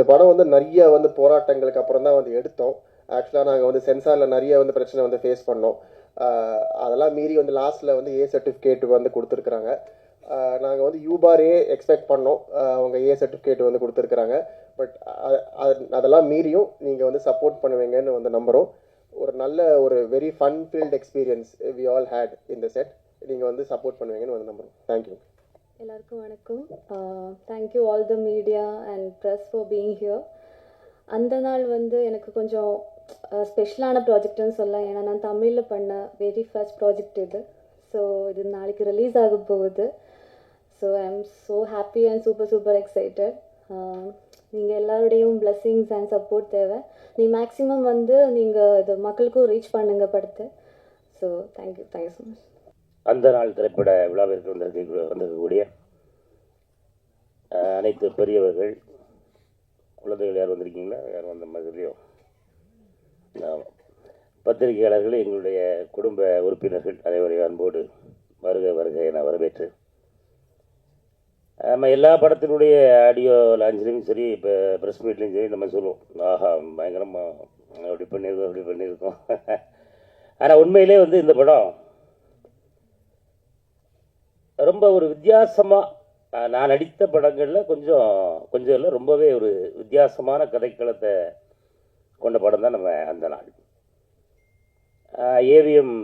இந்த படம் வந்து நிறைய வந்து போராட்டங்களுக்கு அப்புறம் தான் வந்து எடுத்தோம். ஆக்சுவலாக நாங்கள் வந்து சென்சாரில் நிறைய வந்து பிரச்சனை வந்து ஃபேஸ் பண்ணோம். அதெல்லாம் மீறி வந்து லாஸ்ட்டில் வந்து ஏ சர்டிஃபிகேட் வந்து கொடுத்துருக்குறாங்க. நாங்கள் வந்து யூபாரே எக்ஸ்பெக்ட் பண்ணோம். அவங்க ஏ சர்டிஃபிகேட் வந்து கொடுத்துருக்குறாங்க. பட் அதெல்லாம் மீறியும் நீங்கள் வந்து சப்போர்ட் பண்ணுவீங்கன்னு வந்து நம்புகிறோம் ஒரு நல்ல ஒரு very fun filled experience we all had இந்த செட் நீங்கள் வந்து சப்போர்ட் பண்ணுவீங்கன்னு வந்து நம்புகிறோம் தேங்க்யூ எல்லாருக்கும் வணக்கம். Thank you all the media and press for being here அந்த நாள் வந்து எனக்கு கொஞ்சம் ஸ்பெஷலான ப்ராஜெக்ட்னு சொல்லலாம் ஏன்னா நான் தமிழில் பண்ண வெரி ஃபர்ஸ்ட் ப்ராஜெக்ட் இது. ஸோ இது நாளைக்கு ரிலீஸ் ஆக போகுது. So I am so happy and super super excited நீங்கள் எல்லாருடையும் பிளெஸ்ஸிங்ஸ் அண்ட் சப்போர்ட் தேவை. நீ மேக்ஸிமம் வந்து நீங்கள் இது மக்களுக்கும் ரீச் பண்ணுங்க படுத்து. So thank you thank you so much அந்த நாள் திரைப்பட விழாவிற்கு வந்திருக்க வந்திருக்கக்கூடிய அனைத்து பெரியவர்கள் குழந்தைகள் யார் வந்திருக்கீங்களா? யார் வந்த மாதிரியோ. ஆமாம். பத்திரிகையாளர்கள் எங்களுடைய குடும்ப உறுப்பினர்கள் அனைவரையும் அன்போடு வருக வருக என வரவேற்று. நம்ம எல்லா படத்தினுடைய ஆடியோ லான்ச்லேயும் சரி இப்போ ப்ரெஸ் மீட்லேயும் சரி நம்ம சொல்லுவோம். ஆஹா பயங்கரமாக அப்படி பண்ணியிருக்கோம் அப்படி பண்ணியிருக்கோம். ஆனால் உண்மையிலே வந்து இந்த படம் ரொம்ப ஒரு வித்தியாசமாக நான் நடித்த படங்களில் கொஞ்சம் கொஞ்சம் இல்லை ரொம்பவே ஒரு வித்தியாசமான கதைக்களத்தை கொண்ட படம் தான் நம்ம அந்த நாள். ஏவிஎம்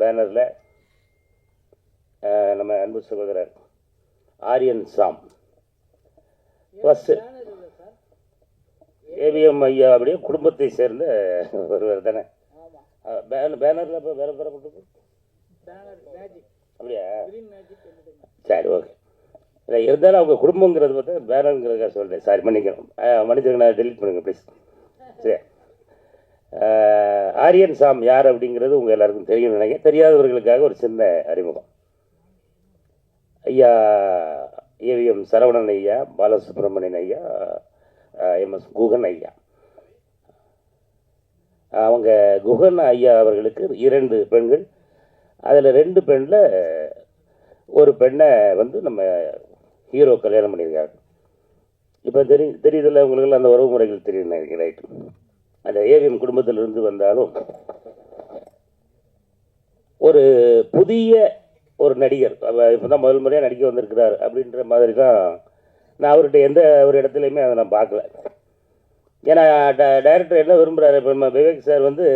பேனரில் நம்ம அன்பு சகோதரர் ஆரியன் சாம். ஃபஸ்ட்டு ஏவிஎம் ஐயா அப்படியே குடும்பத்தை சேர்ந்த ஒருவர் தானே. பேனர் பேனரில் இப்போ வேறு பேரை போட்டு அப்படியா? சரி ஓகே இல்லை இருந்தாலும் அவங்க குடும்பங்கிறது பார்த்தா பேனருங்கிறதுக்காக சொல்கிறேன் சாரி மன்னிக்கணும். மன்னிச்சுங்க நான் டெலிட் பண்ணுங்க ப்ளீஸ் சரி ஆரியன் சாம் யார் அப்படிங்கிறது உங்கள் எல்லாருக்கும் தெரியும் நினைக்கிறேன். தெரியாதவர்களுக்காக ஒரு சின்ன அறிமுகம். ஐயா ஏவிஎம் சரவணன் ஐயா பாலசுப்ரமணியன் ஐயா எம்எஸ் குகன் ஐயா. அவங்க குகன் ஐயா அவர்களுக்கு இரண்டு பெண்கள். அதில் ரெண்டு பெண்ணில் ஒரு பெண்ணை வந்து நம்ம ஹீரோ கல்யாணம் பண்ணியிருக்காங்க இப்போ தெரி தெரியுதுல்ல உங்களுக்கு அந்த உறவு முறைகள் தெரியும் ரைட்டு அந்த ஏவிஎம் குடும்பத்திலிருந்து வந்தாலும் ஒரு புதிய ஒரு நடிகர் இப்போ தான் முதல் முறையாக நடிக்க வந்திருக்கிறார் அப்படின்ற மாதிரி தான் நான் அவர்கிட்ட எந்த ஒரு இடத்துலையுமே அதை நான் பார்க்கல. ஏன்னா ட- டைரக்டர் என்ன விரும்புகிறாரு இப்போ நம்ம விவேக் சார் வந்து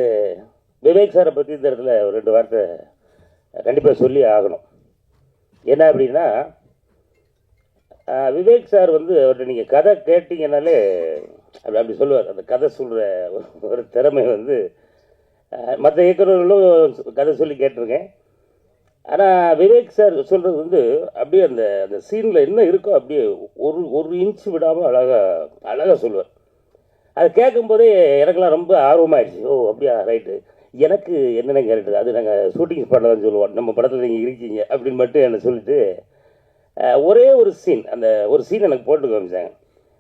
விவேக் சாரை பற்றி இந்த இடத்துல ஒரு ரெண்டு வார்த்தை கண்டிப்பாக சொல்லி ஆகணும். என்ன அப்படின்னா விவேக் சார் வந்து அவர்கிட்ட நீங்கள் கதை கேட்டீங்கன்னாலே அப்படி அப்படி சொல்லுவார். அந்த கதை சொல்கிற ஒரு திறமை வந்து மற்ற இயக்குநர்களும் கதை சொல்லி கேட்டிருக்கேன். ஆனால் விவேக் சார் சொல்கிறது வந்து அப்படியே அந்த அந்த சீனில் என்ன இருக்கோ அப்படியே ஒரு ஒரு இன்ச்சு விடாமல் அழகாக அழகாக சொல்லுவார். அதை கேட்கும்போதே எனக்கெல்லாம் ரொம்ப ஆர்வமாயிடுச்சு. ஓ அப்படியா ரைட்டு எனக்கு என்னென்ன கேரக்டர்? அது நாங்கள் ஷூட்டிங் ஸ்பாட்டில் தான் சொல்லுவோம். நம்ம படத்தில் நீங்கள் இருக்கீங்க அப்படின்னு மட்டும் என்னை சொல்லிட்டு ஒரே ஒரு சீன் அந்த ஒரு சீன் எனக்கு போட்டு காமிச்சாங்க.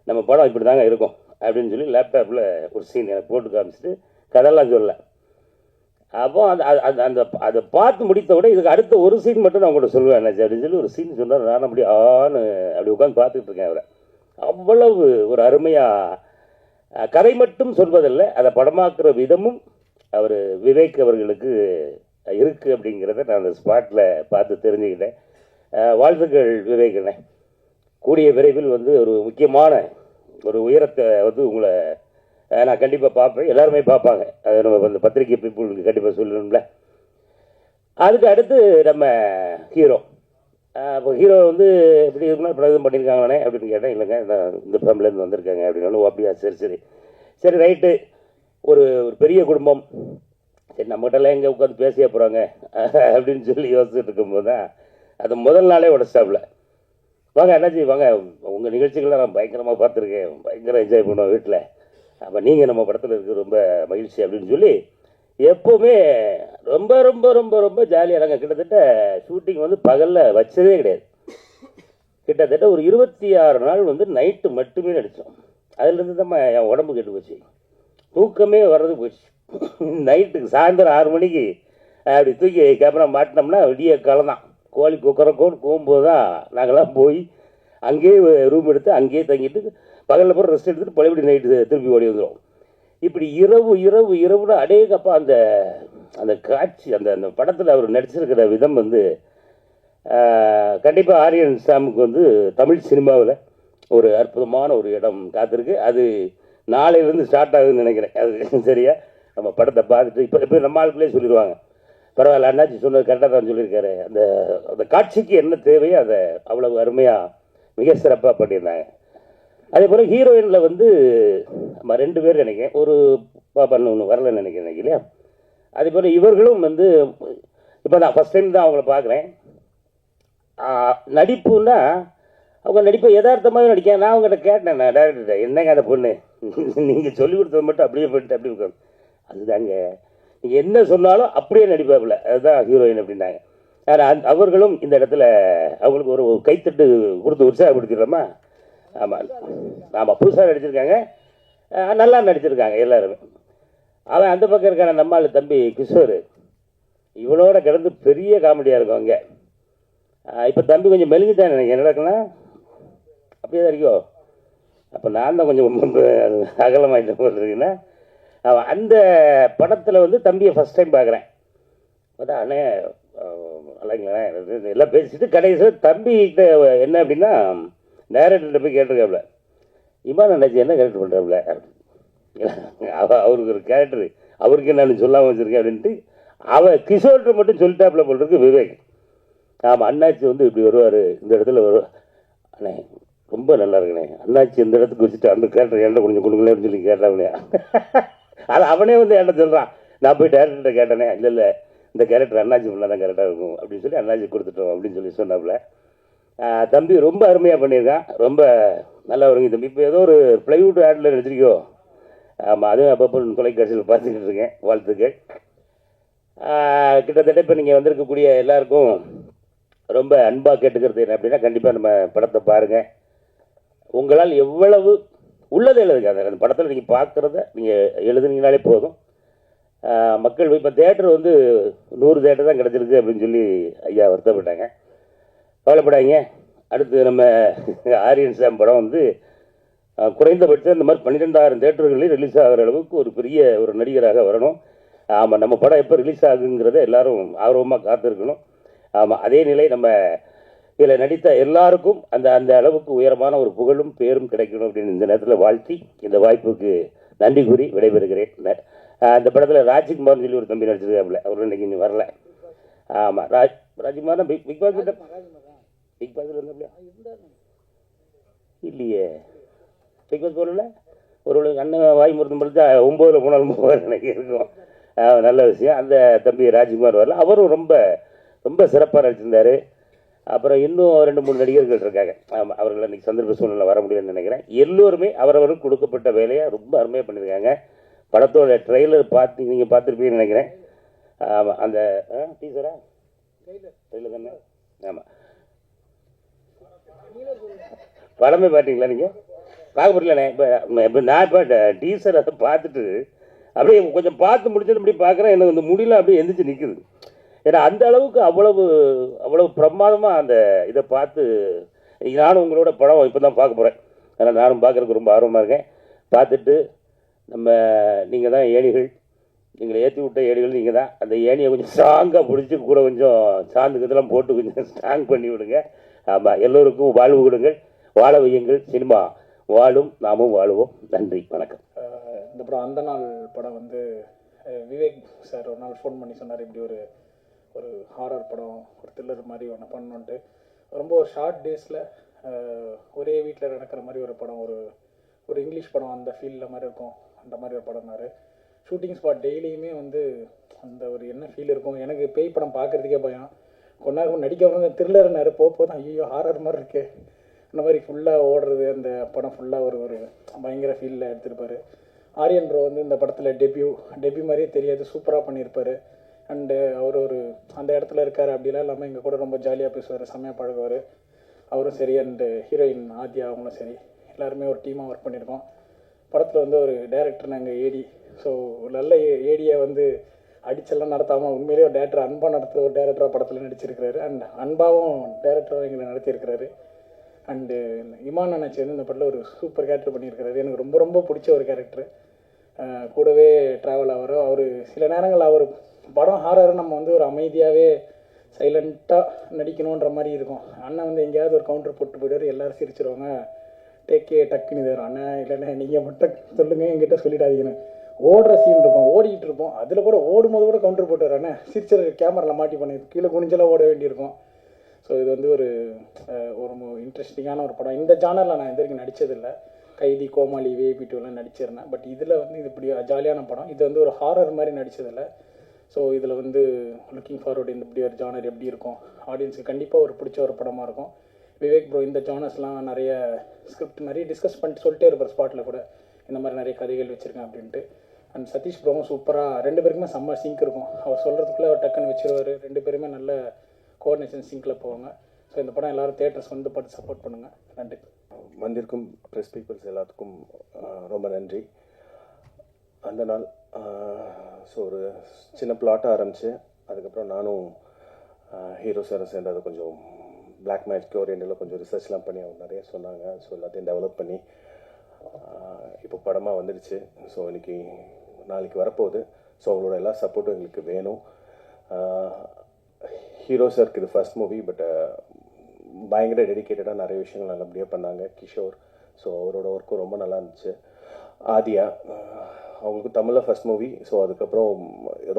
நம்ம படம் இப்படி தாங்க இருக்கும் அப்படின்னு சொல்லி லேப்டாப்பில் ஒரு சீன் எனக்கு போட்டு காமிச்சிட்டு கதையெல்லாம் சொல்ல அப்போ அந்த அந்த அந்த அதை பார்த்து முடித்த விட இதுக்கு அடுத்த ஒரு சீன் மட்டும் நான் உங்கள்கிட்ட சொல்லுவேன் என்னாச்சு அப்படின்னு சொல்லி ஒரு சீன் சொன்னால் நான் அப்படி ஆன்னு அப்படி உட்காந்து பார்த்துட்டு இருக்கேன் அவரை. அவ்வளவு ஒரு அருமையாக கதை மட்டும் சொல்வதில்லை. அதை படமாக்குற விதமும் அவர் விவேக் அவர்களுக்கு இருக்குது அப்படிங்கிறத நான் அந்த ஸ்பாட்டில் பார்த்து தெரிஞ்சுக்கிட்டேன். வாழ்த்துக்கள் விவேக் கூடிய விரைவில் வந்து ஒரு முக்கியமான ஒரு உயரத்தை வந்து உங்களை நான் கண்டிப்பாக பார்ப்பேன். எல்லாருமே பார்ப்பாங்க. அது நம்ம அந்த பத்திரிகை பீப்புளுக்கு கண்டிப்பாக சொல்லணும்ல. அதுக்கு அடுத்து நம்ம ஹீரோ இப்போ ஹீரோ வந்து எப்படி இருக்குன்னா படம் எதுவும் பண்ணியிருக்காங்களானே அப்படின்னு கேட்டேன். இல்லைங்க நான் இந்த ஃபேமிலியிலேருந்து வந்திருக்காங்க அப்படின்னு ஓ அப்படியா? சரி சரி. சரி ரைட்டு ஒரு ஒரு பெரிய குடும்பம். சரி நம்மகிட்டலாம் எங்கே உட்காந்து பேசிய போகிறாங்க அப்படின்னு சொல்லி யோசிச்சுட்டு இருக்கும்போது தான் அது முதல் நாளே உடச்சாப்புல. வாங்க அண்ணாச்சி வாங்க. உங்கள் நிகழ்ச்சிகள்லாம் நான் பயங்கரமாக பார்த்துருக்கேன். பயங்கர என்ஜாய் பண்ணுவோம் வீட்டில் அப்போ நீங்கள் நம்ம படத்தில் இருக்க ரொம்ப மகிழ்ச்சி அப்படின்னு சொல்லி எப்போவுமே ரொம்ப ரொம்ப ரொம்ப ரொம்ப ஜாலியாக நாங்கள் கிட்டத்தட்ட ஷூட்டிங் வந்து பகலில் வச்சதே கிடையாது. கிட்டத்தட்ட ஒரு இருபத்தி ஆறு நாள் வந்து நைட்டு மட்டுமே நடித்தோம் அதுலேருந்து தான் என் உடம்பு கெட்டு போச்சு. தூக்கமே வர்றது போச்சு. நைட்டுக்கு சாயந்தரம் ஆறு மணிக்கு அப்படி தூக்கி கேமரா மாட்டினோம்னா விடிய காலம் தான் கோழி குக்கரக்கோன்னு போகும்போது தான் நாங்களாம் போய் அங்கேயே ரூம் எடுத்து அங்கேயே தங்கிட்டு பகலில் பூரா ரெஸ்ட் எடுத்துட்டு பழையபடி நைட்டு திருப்பி ஓடி வந்துடும் இப்படி இரவு இரவு இரவுல அடேகப்பா அந்த அந்த காட்சி அந்த அந்த படத்தில் அவர் நடிச்சிருக்கிற விதம் வந்து கண்டிப்பாக ஆரியன் சாமுக்கு வந்து தமிழ் சினிமாவில் ஒரு அற்புதமான ஒரு இடம் காத்திருக்கு. அது நாளையிலேருந்து ஸ்டார்ட் ஆகுதுன்னு நினைக்கிறேன். அது சரியா? நம்ம படத்தை பார்த்துட்டு இப்போ இப்போ நம்ம ஆளுக்குள்ளே சொல்லிடுவாங்க. பரவாயில்ல அண்ணாச்சி சொன்னது கரெக்டாக தான் சொல்லியிருக்காரு. அந்த அந்த காட்சிக்கு என்ன தேவையோ அதை அவ்வளவு அருமையாக மிக சிறப்பாக பண்ணியிருந்தாங்க. அதே போல் ஹீரோயினில் வந்து நம்ம ரெண்டு பேர் நினைக்கிறேன். ஒரு பாப்பான்னு ஒன்று வரலன்னு நினைக்கிறேன் இல்லையா? அதே போல் இவர்களும் வந்து இப்போ நான் ஃபஸ்ட் டைம் தான் அவங்கள பார்க்குறேன். நடிப்புன்னா அவங்க நடிப்பை யதார்த்தமாகவே நடிக்க நான் அவங்ககிட்ட கேட்டேன் நான் டேரக்டர்கிட்ட என்னங்க அந்த பொண்ணு? நீங்கள் சொல்லிக் கொடுத்தது மட்டும் அப்படியே போயிட்டு அப்படி இருக்கணும் அதுதாங்க. நீங்கள் என்ன சொன்னாலும் அப்படியே நடிப்பாப்புல. அதுதான் ஹீரோயின் அப்படின்னாங்க. ஆனால் அந் அவர்களும் இந்த இடத்துல அவங்களுக்கு ஒரு கைத்தட்டு கொடுத்து உற்சாகப்படுத்திடலாமா? ஆமாம் ஆமாம் புதுசாக நடிச்சிருக்காங்க. நல்லா நடிச்சிருக்காங்க எல்லாருமே. அவன் அந்த பக்கம் இருக்கான நம்மால் தம்பி கிஷோர். இவனோட கிடந்து பெரிய காமெடியாக இருக்கும் அங்கே. இப்போ தம்பி கொஞ்சம் மெலிஞ்சுட்டான் எனக்கு என்ன நடக்குன்னா அப்படியே தான் இருக்கோ? அப்போ நான் தான் கொஞ்சம் அகலமாயிட்ட போல் இருக்குன்னா அவன் அந்த படத்தில் வந்து தம்பியை ஃபஸ்ட் டைம் பார்க்குறேன் பார்த்தா அண்ணே இல்லைங்களே எல்லாம் பேசிட்டு கடைசியில் தம்பிகிட்ட என்ன அப்படின்னா டேரக்டர்கிட்ட போய் கேட்டிருக்காப்புல இமான் அண்ணாச்சி என்ன கேரக்டர் பண்ணுறாப்புல அவ அவருக்கு ஒரு கேரக்டர் அவருக்கு நான் சொல்லாமல் வச்சுருக்கேன் அப்படின்ட்டு அவள் கிஷோர்கிட்ட மட்டும் சொல்லிட்டாப்புல போல் இருக்கு விவேக். ஆமாம் அண்ணாச்சி வந்து இப்படி வருவார் இந்த இடத்துல வருவார் அண்ணே ரொம்ப நல்லா இருக்குண்ணே அண்ணாச்சி இந்த இடத்துக்கு வச்சுட்டு அந்த கேரக்டர் என்கிட்ட கொஞ்சம் கொடுங்களேன்னு சொல்லி கேட்டாங்களே அது அவனே வந்து என்கிட்ட சொல்கிறான் நான் போய் டேரக்டர்கிட்ட கேட்டேனே இல்லை இல்லை இந்த கேரக்டர் அண்ணாச்சி பண்ணால் தான் கரெக்டாக இருக்கும். அப்படின்னு சொல்லி அண்ணாச்சி கொடுத்துட்டோம் அப்படின்னு சொல்லி சொன்னாப்புல. தம்பி ரொம்ப அருமையாக பண்ணியிருக்கான். ரொம்ப நல்லா வருங்க தம்பி. இப்போ ஏதோ ஒரு ப்ளைவுட் ஆடில் நடிச்சிருக்கோ ஆமாம் அதுவும் அப்பப்போ தொலைக்காட்சியில் பார்த்துக்கிட்டு இருக்கேன் வாழ்த்துக்கள். கிட்டத்தட்ட இப்போ நீங்கள் வந்திருக்கக்கூடிய எல்லாருக்கும் ரொம்ப அன்பாக கேட்டுக்கிறது என்ன அப்படின்னா கண்டிப்பாக நம்ம படத்தை பாருங்கள் உங்களால் எவ்வளவு உள்ளதை எழுதுங்க. அந்த படத்தில் நீங்கள் பார்க்குறத நீங்கள் எழுதுனீங்கனாலே போதும். மக்கள் இப்போ தேட்டர் வந்து நூறு தேட்டர் தான் கிடச்சிருக்கு அப்படின்னு சொல்லி ஐயா வருத்தப்பட்டாங்க. கவலைப்படாதீங்க. அடுத்து நம்ம ஆரியன் சாம் படம் வந்து குறைந்தபட்சம் இந்த மாதிரி பன்னிரெண்டாயிரம் தேட்டர்களில் ரிலீஸ் ஆகிற அளவுக்கு ஒரு பெரிய ஒரு நடிகராக வரணும். ஆமாம் நம்ம படம் எப்போ ரிலீஸ் ஆகுங்கிறத எல்லாரும் ஆர்வமாக காத்திருக்கணும். ஆமாம் அதே நிலை நம்ம இதில் நடித்த எல்லாருக்கும் அந்த அந்த அளவுக்கு உயரமான ஒரு புகழும் பேரும் கிடைக்கணும் அப்படின்னு இந்த நேரத்தில் வாழ்த்தி இந்த வாய்ப்புக்கு நன்றி கூறி விடைபெறுகிறேன். அந்த படத்தில் ராஜ்குமார்னு சொல்லி ஒரு தம்பி நடிச்சிருக்காப்புல. அவர் இன்னைக்கு இன்னும் வரல. ஆமாம் Raj Rajkumar big Bigg Boss Bigg Boss இருந்தாப்லையா இல்லையே. பிக் பாஸ் போகல? ஒரு அண்ணன் வாய் மருந்து படித்தா ஒம்போதில் போனாலும் போவார் எனக்கு இருக்கும். நல்ல விஷயம். அந்த தம்பி ராஜ்குமார் வரல. அவரும் ரொம்ப ரொம்ப சிறப்பாக நடிச்சிருந்தாரு. அப்புறம் இன்னும் ரெண்டு மூணு நடிகர்கள் இருக்காங்க. ஆமாம் அவர்கள் இன்னைக்கு சந்தர்ப்ப சூழ்நிலை வர முடியும்னு நினைக்கிறேன். எல்லோருமே அவரவருக்கு கொடுக்கப்பட்ட வேலையை ரொம்ப அருமையாக பண்ணியிருக்காங்க. படத்தோட ட்ரெய்லர் பார்த்து நீங்கள் பார்த்துருப்பீங்கன்னு நினைக்கிறேன். ஆமாம் அந்த டீச்சரா ட்ரெய்லர் தானே? ஆமாம் படமே பார்த்தீங்களா நீங்கள் பார்க்க முடியலண்ணே இப்போ இப்போ நான் இப்போ டீசர் அதை பார்த்துட்டு அப்படியே கொஞ்சம் பார்த்து முடிச்சுட்டு அப்படியே பார்க்குறேன். எனக்கு அந்த முடியல அப்படியே எந்திரிச்சு நிற்குது ஏன்னா அந்த அளவுக்கு அவ்வளவு அவ்வளவு பிரமாதமாக அந்த இதை பார்த்து நானும் உங்களோட படம் இப்போ தான் பார்க்க போகிறேன் அதனால் நானும் பார்க்குறதுக்கு ரொம்ப ஆர்வமாக இருக்கேன். பார்த்துட்டு நம்ம நீங்கள் தான் ஏணிகள். எங்களை ஏற்றி விட்ட ஏணிகள் நீங்கள் தான். அந்த ஏணியை கொஞ்சம் ஸ்ட்ராங்காக பிடிச்சி கூட கொஞ்சம் சாந்து போட்டு கொஞ்சம் ஸ்ட்ராங் பண்ணி விடுங்க. ஆமாம் எல்லோருக்கும் வாழ்வு கொடுங்கள். வாழ வையுங்கள். சினிமா வாழும். நாமும் வாழுவோம். நன்றி. வணக்கம். இந்த படம் அந்த நாள் படம் வந்து விவேக் சார் ஒரு நாள் ஃபோன் பண்ணி சொன்னார். இப்படி ஒரு ஒரு ஹாரர் படம் ஒரு த்ரில்லர் மாதிரி ஒன்று பண்ணணுன்ட்டு ரொம்ப ஒரு ஷார்ட் டேஸில் ஒரே வீட்டில் நடக்கிற மாதிரி ஒரு படம் ஒரு ஒரு இங்கிலீஷ் படம் அந்த ஃபீல்டில் மாதிரி இருக்கும். அந்த மாதிரி ஒரு படம்னாரு ஷூட்டிங் ஸ்பாட் டெய்லியுமே வந்து அந்த ஒரு என்ன ஃபீல் இருக்கும்? எனக்கு பேய் படம் பார்க்குறதுக்கே பயம். கொஞ்ச நேரம் நடிக்க வந்து த்ரில்லர்னாரு போக போதும். ஐயோ ஹாரர் மாதிரி இருக்கே. இந்த மாதிரி ஃபுல்லாக ஓடுறது அந்த படம் ஃபுல்லாக ஒரு ஒரு பயங்கர ஃபீலில் எடுத்திருப்பார். ஆரியன் ப்ரோ வந்து இந்த படத்தில் டெபியூ டெபியூ மாதிரியே தெரியாது. சூப்பராக பண்ணியிருப்பார். அண்டு uh, அவர் ஒரு அந்த இடத்துல இருக்கார் அப்படிலாம் இல்லாமல் எங்கள் கூட ரொம்ப ஜாலியாக பேசுவார் செம்மையாக பழகுவார் அவரும் சரி அண்டு ஹீரோயின் ஆத்யா அவங்களும் சரி. எல்லாருமே ஒரு டீமாக ஒர்க் பண்ணியிருக்கோம். படத்தில் வந்து ஒரு டேரக்டர் நாங்கள் ஏடி ஸோ நல்ல ஏடியை வந்து அடிச்செல்லாம் நடத்தாமல் உண்மையிலேயே ஒரு டேரக்டர் அன்பாக நடத்துகிற ஒரு டேரக்டராக படத்தில் நடிச்சிருக்கிறாரு. அண்ட் அன்பாவும் டேரக்டராக எங்களை நடத்தியிருக்கிறாரு. அண்டு இமான் அண்ணாச்சி வந்து இந்த படத்தில் ஒரு சூப்பர் கேரக்டர் பண்ணியிருக்கிறாரு. எனக்கு ரொம்ப ரொம்ப பிடிச்ச ஒரு கேரக்டர் கூடவே ட்ராவல் ஆகிறோம் அவர் சில நேரங்கள் அவர் படம் ஹாரர் நம்ம வந்து ஒரு அமைதியாகவே சைலண்ட்டாக நடிக்கணுன்ற மாதிரி இருக்கும். அண்ணன் வந்து எங்கேயாவது ஒரு கவுண்டர் போட்டு போயிடுவார் எல்லாரும் சிரிச்சிருவாங்க. டேக்கே டக்குன்னு இது அண்ணன் இல்லைண்ணே நீங்கள் மட்டும் சொல்லுங்கள் என்கிட்ட சொல்லிடாதீங்கன்னு. ஓடுற சீன் இருக்கும். ஓடிக்கிட்டு இருப்போம். அதில் கூட ஓடும்போது கூட கவுண்டர் போட்டு வரானே சிரிச்சர் கேமராவில் மாட்டி பண்ணி கீழே குனிஞ்செல்லாம் ஓட வேண்டியிருக்கும். ஸோ இது வந்து ஒரு ஒரு இன்ட்ரெஸ்டிங்கான ஒரு படம். இந்த ஜானரில் நான் இது வரைக்கும் நடித்ததில்லை கைதி கோமாளி வேபி டூலாம் நடிச்சிருந்தேன். பட் இதில் வந்து இது இப்படி ஜாலியான படம். இது வந்து ஒரு ஹாரர் மாதிரி நடித்ததில்லை ஸோ இதில் வந்து லுக்கிங் ஃபார்வர்டு இந்த இப்படி ஒரு ஜானர் எப்படி இருக்கும்? ஆடியன்ஸுக்கு கண்டிப்பாக ஒரு பிடிச்ச ஒரு படமாக இருக்கும். விவேக் ப்ரோ இந்த ஜானர்ஸ்லாம் நிறைய ஸ்கிரிப்ட் நிறைய டிஸ்கஸ் பண்ணிட்டு சொல்லிட்டே இருப்பார் ஸ்பாட்டில் கூட. இந்த மாதிரி நிறைய கதைகள் வச்சுருக்கேன் அப்படின்ட்டு. அண்ட் சதீஷ் ப்ரோவும் சூப்பராக ரெண்டு பேருக்குமே செம்ம சிங்க் இருக்கும். அவர் சொல்கிறதுக்குள்ளே அவர் டக்குன்னு வச்சிருவார். ரெண்டு பேருமே நல்ல கோஆர்டினேஷன் சிங்கில் போவாங்க. ஸோ இந்த படம் எல்லாரும் தேட்டர்ஸ் வந்து பார்த்து சப்போர்ட் பண்ணுங்கள் நன்றி. வந்திருக்கும் ப்ரெஸ் பீப்புள்ஸ் எல்லாத்துக்கும் ரொம்ப நன்றி. அந்த நாள் ஸோ ஒரு சின்ன பிளாட்டாக ஆரம்பித்து அதுக்கப்புறம் நானும் ஹீரோ சாரை சேர்ந்து அதை கொஞ்சம் பிளாக் மேஜிக் ஓரியண்டில் கொஞ்சம் ரிசர்ச்லாம் பண்ணி அவங்க நிறைய சொன்னாங்க. ஸோ எல்லாத்தையும் டெவலப் பண்ணி இப்போ படமாக வந்துடுச்சு. ஸோ இன்றைக்கி நாளைக்கு வரப்போகுது. ஸோ அவங்களோட எல்லா சப்போர்ட்டும் எங்களுக்கு வேணும். ஹீரோ சாருக்கு இது ஃபர்ஸ்ட் மூவி பட் பயங்கர டெடிக்கேட்டடாக நிறைய விஷயங்கள் நல்லபடியாக பண்ணாங்க. கிஷோர். ஸோ அவரோட ஒர்க்கும் ரொம்ப நல்லா இருந்துச்சு. ஆதியா அவங்களுக்கு தமிழில் ஃபர்ஸ்ட் மூவி ஸோ அதுக்கப்புறம்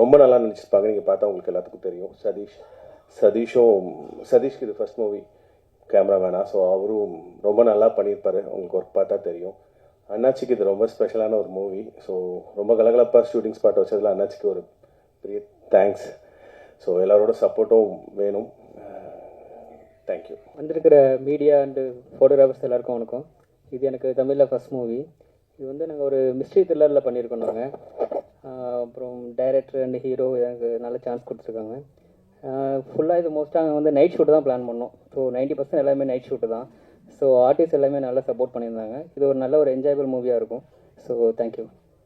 ரொம்ப நல்லா நினச்சிருப்பாங்க நீங்கள் பார்த்தா உங்களுக்கு எல்லாத்துக்கும் தெரியும். சதீஷ் சதீஷும் சதீஷ்க்கு இது ஃபர்ஸ்ட் மூவி கேமராமேனா ஸோ அவரும் ரொம்ப நல்லா பண்ணியிருப்பார். உங்களுக்கு ஒர்க் பார்த்தா தெரியும். அண்ணாச்சிக்கு இது ரொம்ப ஸ்பெஷலான ஒரு மூவி ஸோ ரொம்ப கலகலப்பாக ஷூட்டிங் ஸ்பாட் வச்சதில் அண்ணாச்சிக்கு ஒரு பெரிய தேங்க்ஸ் ஸோ எல்லாரோட சப்போர்ட்டும் வேணும். தேங்க்யூ வந்திருக்கிற மீடியா அண்டு ஃபோட்டோகிராஃபர்ஸ் எல்லாருக்கும் வணக்கம். இது எனக்கு தமிழில் ஃபஸ்ட் மூவி இது வந்து நாங்கள் ஒரு மிஸ்ட்ரி த்ரில்லரில் பண்ணியிருக்கோம் நாங்கள் அப்புறம் டைரக்டர் அண்ட் ஹீரோ எனக்கு நல்ல சான்ஸ் கொடுத்துருக்காங்க. ஃபுல்லாக இது மோஸ்ட்டாக நாங்கள் வந்து நைட் ஷூட்டு தான் பிளான் பண்ணோம். ஸோ நைன்ட்டி பர்சன்ட் எல்லாமே நைட் ஷூட்டு தான். ஸோ ஆர்டிஸ்ட் எல்லாமே நல்லா சப்போர்ட் பண்ணியிருந்தாங்க. இது ஒரு நல்ல ஒரு என்ஜாயபிள் மூவியாக இருக்கும். So thank you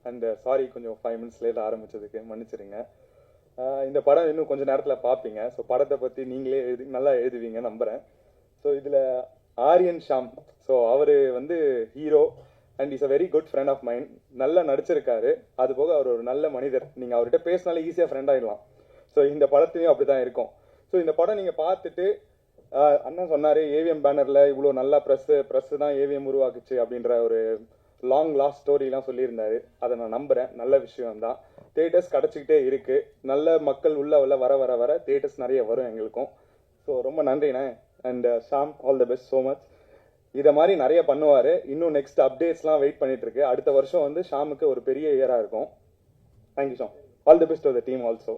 and sorry கொஞ்சம் ஃபைவ் மினிட்ஸ் லேட் ஆரம்பிச்சதுக்கு மன்னிச்சிருங்க. இந்த படம் இன்னும் கொஞ்சம் நேரத்தில் பார்ப்பீங்க. ஸோ படத்தை பற்றி நீங்களே எழுதி நல்லா எழுதுவீங்க நம்புகிறேன் ஸோ இதில் ஆரியன் ஷாம். ஸோ அவர் வந்து hero and is a very good friend of mine நல்லா நடிச்சிருக்காரு. அது போக அவர் ஒரு நல்ல மனிதர். நீங்கள் அவர்கிட்ட பேசினாலே ஈஸியாக ஃப்ரெண்ட் ஆகிடலாம் ஸோ இந்த படத்துலையும் அப்படி தான் இருக்கும். ஸோ இந்த படம் நீங்கள் பார்த்துட்டு அண்ணன் சொன்னார் ஏவிஎம் பேனரில் இவ்வளோ நல்லா ப்ரெஸ்ஸு ப்ரெஸ்ஸு தான் ஏவிஎம் உருவாக்குச்சு அப்படின்ற ஒரு லாங் லாஸ்ட் ஸ்டோரிலாம் சொல்லியிருந்தாரு. அதை நான் நம்புகிறேன் நல்ல விஷயம் தான் தேட்டர்ஸ் கிடச்சிக்கிட்டே இருக்குது நல்ல மக்கள் உள்ள உள்ள வர வர வர தேட்டர்ஸ் நிறைய வரும் எங்களுக்கும். ஸோ ரொம்ப நன்றிண்ணே. And Shaam all the best so much இதை மாதிரி நிறைய பண்ணுவார். இன்னும் நெக்ஸ்ட் அப்டேட்ஸ்லாம் வெயிட் பண்ணிட்டு இருக்கு அடுத்த வருஷம் வந்து ஷாமுக்கு ஒரு பெரிய இயராக இருக்கும். Thank you Shaam all the best the team also